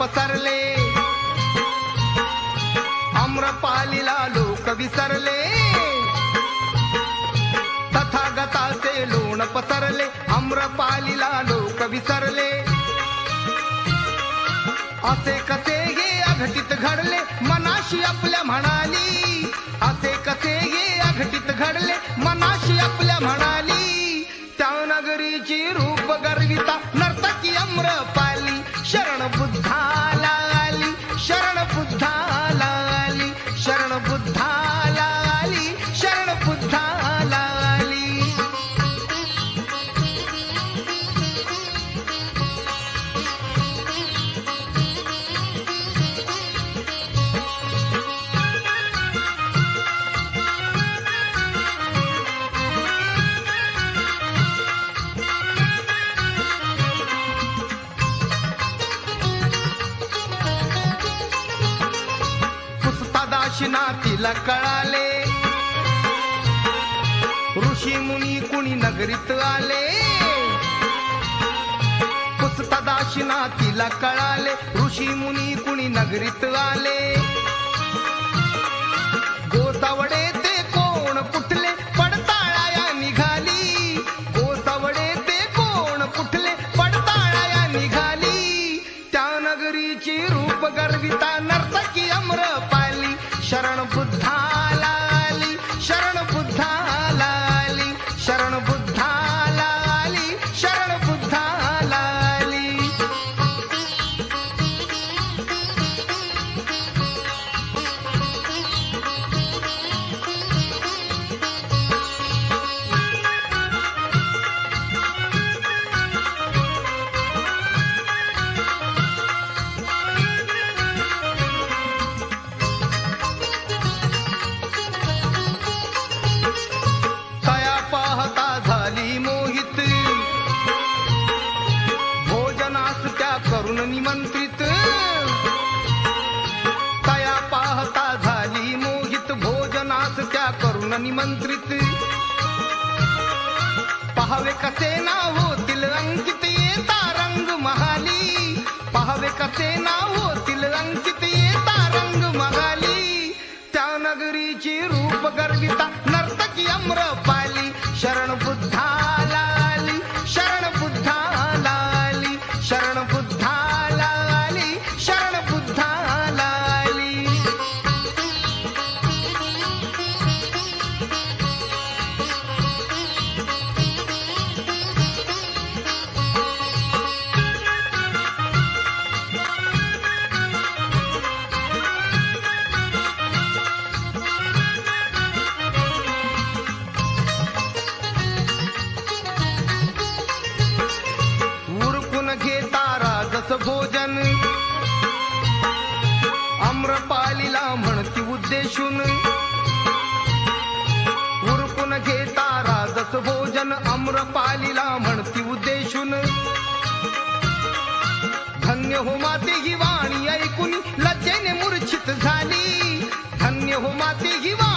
पसरले. आम्रपालीला लोक विसरले. तथागताचे लोण पसरले. आम्रपालीला लोक विसरले. असे कसे हे अघटित घडले? मनाशी आपल्या म्हणाली असे कसे हे अघटित घडले? मनाशी आपल्या म्हणाली त्या नगरीची रूप गर्विता नर्तकी अम्रपाली. शरण बुद्धाला पुस्तदाशिना कळाले ऋषी मुनी कुणी नगरीत आले. गोसावडे ते कोण कुठले पडताळाया निघाली. गोसावडे ते कोण कुठले पडताळाया निघाली. त्या नगरीची रूप गर्विताना पहावे नाव होतील अंकित येता रंग मगाली त्या नगरीची रूप गर्विता नर्तकी अम्र म्हणती उद्देशून उरकून घेता राजस भोजन अम्रपालीला म्हणती उद्देशून. धन्य हो माते ही वाणी ऐकून लज्जेने मूर्छित झाली. धन्य हो माते ही वाणी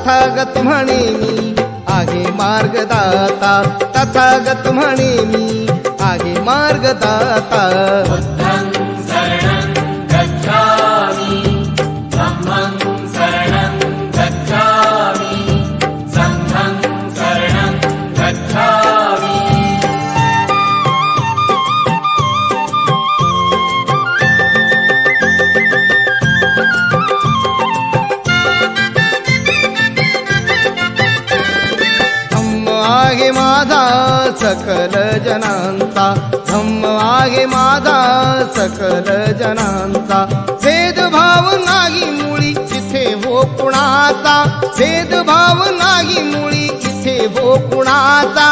तथागत म्हणे मी आहे मार्गदाता तथागत म्हणे मी आहे मार्गदाता. सकल जनांचा धम्म आहे माझा सकल जनांचा भेदभाव नाही मुळी इथे हो कुणाचा? भेदभाव नाही मुळी इथे हो कुणाचा?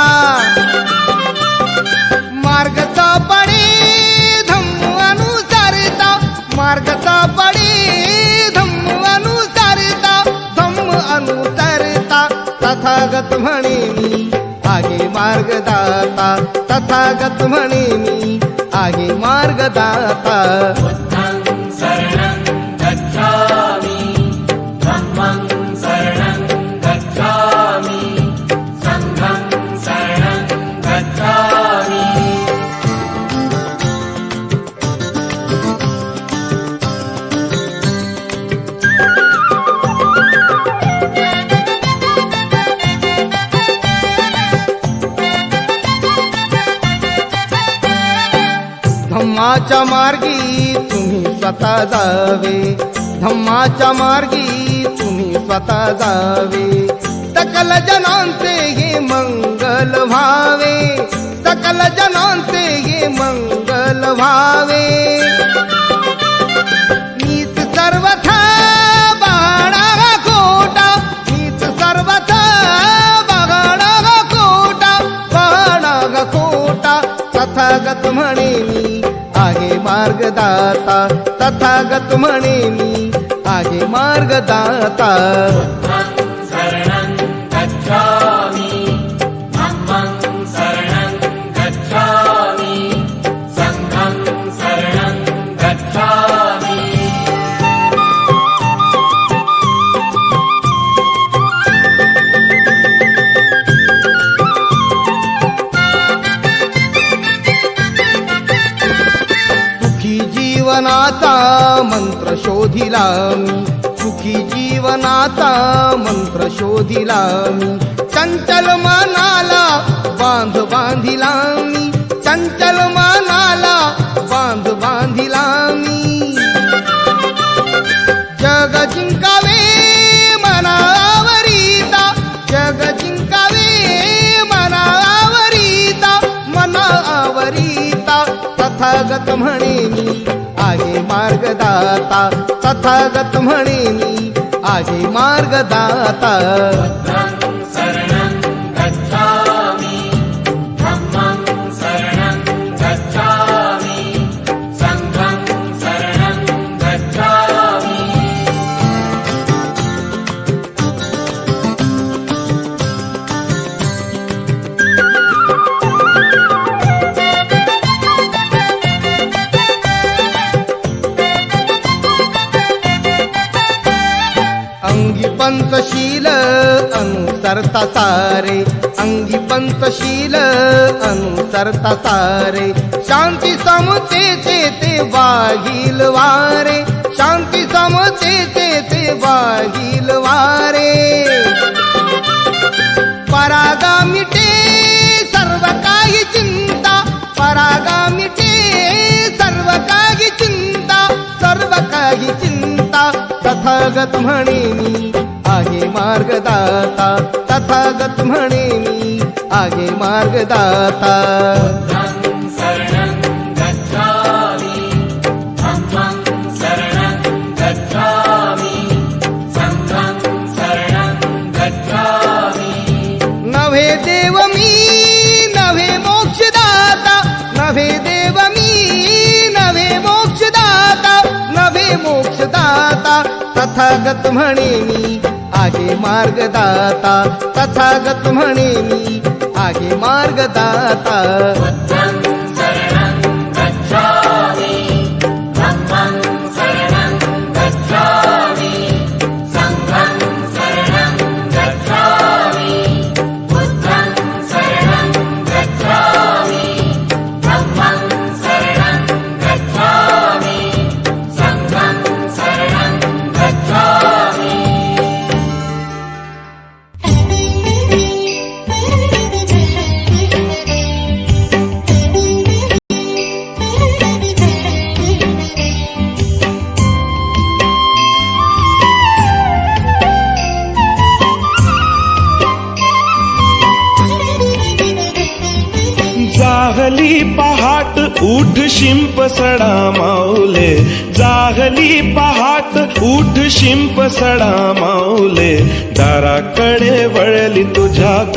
मार्गचा पडे धम्म अनुसारता. मार्गचा पडे धम्म अनुसारता. धम्म अनुसारता. तथागत म्हणे मी आगे मार्गदाता तथागत म्हणे मी आगे मार्गदाता. धम्माच्या मार्गी तुम्ही स्वतः जावे. धम्माच्या मार्गी तुम्ही स्वतः जावे. सकल जनांचे हे मंगल व्हावे. सकल जनांचे हे मंगल व्हावे. मीच सर्वथा बाळा खोटा मीच सर्वथा बाळा खोटा बाळा खोटा तथागत म्हण आहे मार्गदाता. तथागत म्हणे मी आहे मार्गदाता. शोधिला सुखी जीवनाचा मंत्र शोधिला चंचल मनाला बांध बांधिला मी चंचल मनाला बांध बांधिला मी जग जिंकावे मनावरीता. जग जिंकावे मनावरीता. मनावरीता. तथागत म्हणे मी. आहे मार्गदाता तथागत म्हणे आजी आहे मार्गदाता. अंगी पंतशील अनुसरता सारे अंगी पंतशील अनुसरता सारे शांती समतेचे ते वाहील वारे. शांती समतेचे ते वाहील वारे. परागा मिटे सर्व काही चिंता. परागा मिटे सर्व काही चिंता. सर्व काही चिंता. तथागत म्हणे मी आहे मार्गदाता. तथागत म्हणे मी आहे मार्गदाता. बुद्धं नव्हे देव मी नव्हे मोक्षदाता. नव्हे देव मी नव्हे मोक्षदाता. नव्हे मोक्षदाता. तथागत म्हणे मी आहे मार्गदाता तथागत म्हणे मी आहे मार्गदाता. जाहली पहाट उठ शिंप सडा माऊले. जाहली पहाट उठ शिंप सडा माऊले. दाराकडे वळली तुझ्या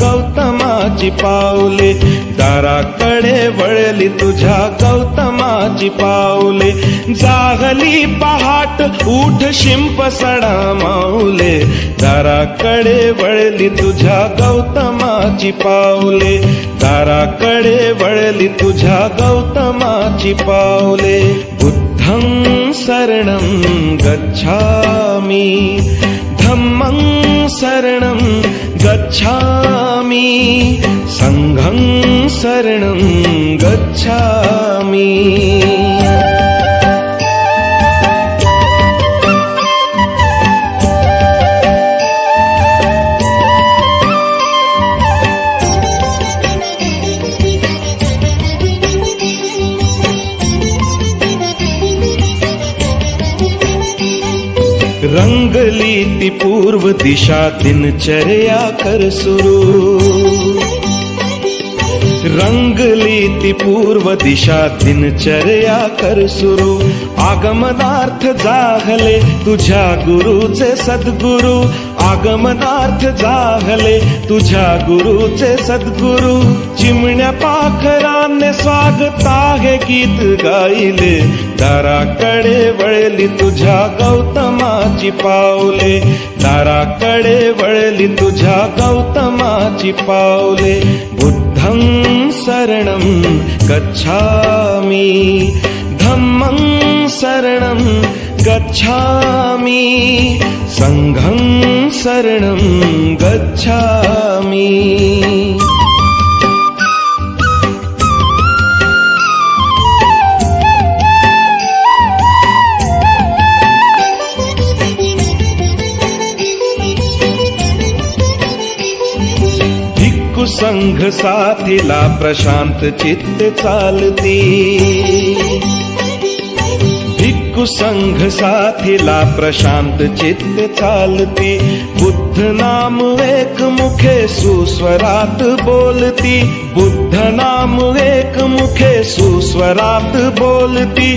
गौतमाची पावले दाराकडे वळली तुझ्या गौतमाची पावले जागली पहाट उठ शिंप सडा माऊले दाराकडे वळली तुझ्या गौतमाची पावले दाराकडे वळली तुझ्या गौतमाची पावले बुद्धं शरणं गच्छामि धम्मं शरणं गच्छामि. सङ्घं शरणं गच्छामि पूर्व दिशा दिनचर्या कर सुरू रंगली ती पूर्व दिशा दिनचर्या कर सुरू. आगमनार्थ जाहले तुझ्या गुरुचे सद्गुरु. आगमनार्थ जाहले तुझ्या गुरुचे सद्गुरु. चिमण्या पाखराने स्वागत आहे गीत गायले. दाराकडे वळली तुझ्या गौतमाची पावले. दाराकडे वळली तुझ्या गौतमाची पावले. बुद्धं शरणं गच्छामि। धम्मं शरणं गच्छामि। सङ्घं शरणं गच्छामि संघ साथीला प्रशांत चित्त चालती। भिक्खू संघ साथीला प्रशांत चित्त चालती। बुद्ध नाम एक मुखे सुस्वरात बोलती। बुद्ध नाम एक मुखे सुस्वरात बोलती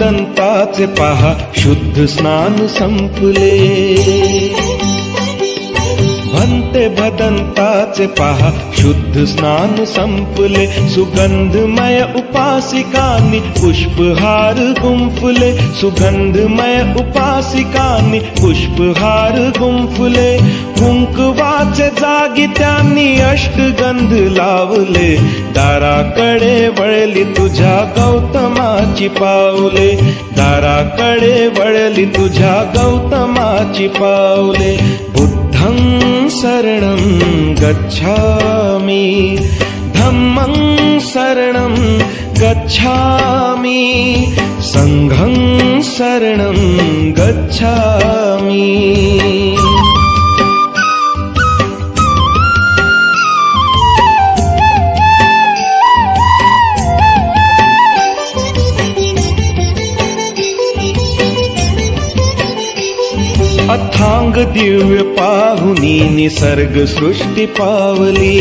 दंताचे पहा शुद्ध स्नान संपले. भंते भदंताचे पहा। शुद्ध स्नान संपले सुगंधमय उपासिकानी पुष्पहार गुंफले सुगंधमय उपासिकानी पुष्पहार गुंफले। कुंकवाचे जागी त्यांनी अष्टगंध लावले। दाराकडे वळली तुझ्या गौतमाची पावले। दाराकडे वळली तुझ्या गौतमाची पावले। बुद्धं शरणं गच्छामि। धम्मं शरणं गच्छामि। सङ्घं शरणं गच्छामि अथांग दिव्य पाहुनी निसर्ग सृष्टी पावली.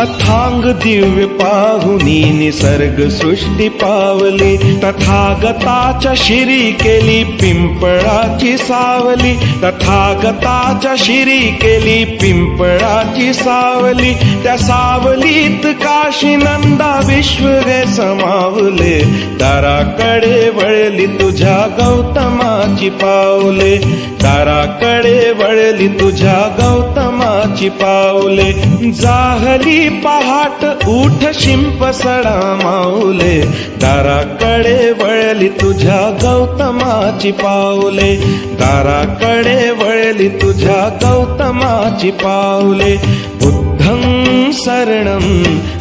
अथांग दिव्य पाहुनी निसर्ग सृष्टी पावली. तथागताच्या शिरी केली पिंपळाची सावली. तथागताच्या शिरी केली पिंपळाची सावली. त्या सावलीत काशी नंदा विश्व गे समावले. दाराकडे वळली तुझ्या गौतमाची पावले. दाराकडे वळली तुझ्या गौतमाची पावले जाहली पहाट उठ शिंप सडा माऊले. दाराकडे वळली तुझ्या गौतमाची पावले दाराकडे वळली तुझ्या गौतमाची पावले बुद्धं शरणं